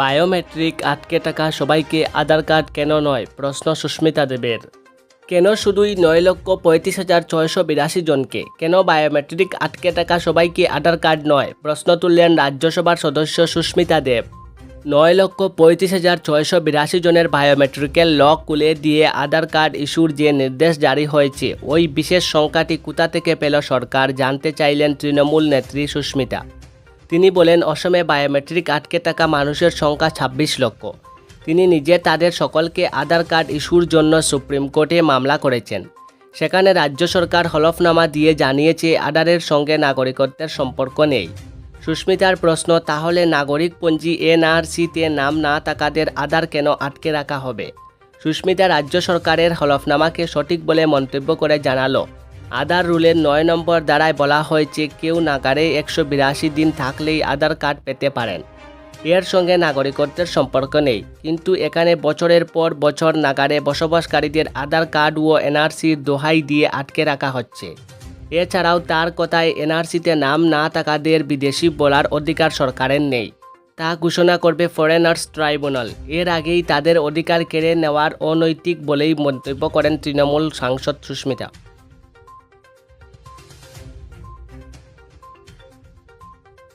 Biometric আটকে থাকা সবাইকে আধার কার্ড কেন নয়? প্রশ্ন সুস্মিতা দেবের। কেন শুধুই নয় লক্ষ পঁয়ত্রিশ হাজার ছয়শো বিরাশি জনকে? কেন বায়োমেট্রিক আটকে থাকা সবাইকে আধার কার্ড নয়? প্রশ্ন তুললেন রাজ্যসভার সদস্য সুস্মিতা দেব। নয় লক্ষ পঁয়ত্রিশ হাজার ছয়শো বিরাশি জনের বায়োমেট্রিকের লক কুলে দিয়ে আধার কার্ড ইস্যুর যে নির্দেশ জারি হয়েছে, ওই বিশেষ সংখ্যাটি কোথা থেকে পেল সরকার জানতে চাইলেন তৃণমূল নেত্রী সুস্মিতা। তিনি বলেন, অসমে বায়োমেট্রিক আটকে থাকা মানুষের সংখ্যা ছাব্বিশ লক্ষ। তিনি নিজে তাদের সকলকে আধার কার্ড ইস্যুর জন্য সুপ্রিম কোর্টে মামলা করেছেন। সেখানে রাজ্য সরকার হলফনামা দিয়ে জানিয়েছে, আধারের সঙ্গে নাগরিকত্বের সম্পর্ক নেই। সুস্মিতার প্রশ্ন, তাহলে নাগরিক পঞ্জি এনআরসিতে নাম না থাকাদের আধার কেন আটকে রাখা হবে? সুস্মিতা রাজ্য সরকারের হলফনামাকে সঠিক বলে মন্তব্য করে জানালো আধার রুলের নয় নম্বর দ্বারায় বলা হয়েছে, কেউ নাগারে একশো বিরাশি দিন থাকলেই আধার কার্ড পেতে পারেন। এর সঙ্গে নাগরিকত্বের সম্পর্ক নেই, কিন্তু এখানে বছরের পর বছর নাগারে বসবাসকারীদের আধার কার্ড ও এনআরসির দোহাই দিয়ে আটকে রাখা হচ্ছে। এছাড়াও তার কথায় এনআরসিতে নাম না থাকাদের বিদেশি বলার অধিকার সরকারের নেই। তা ঘোষণা করবে ফরেনার্স ট্রাইব্যুনাল। এর আগেই তাদের অধিকার কেড়ে নেওয়ার অনৈতিক বলেই মন্তব্য করেন তৃণমূল সাংসদ সুস্মিতা।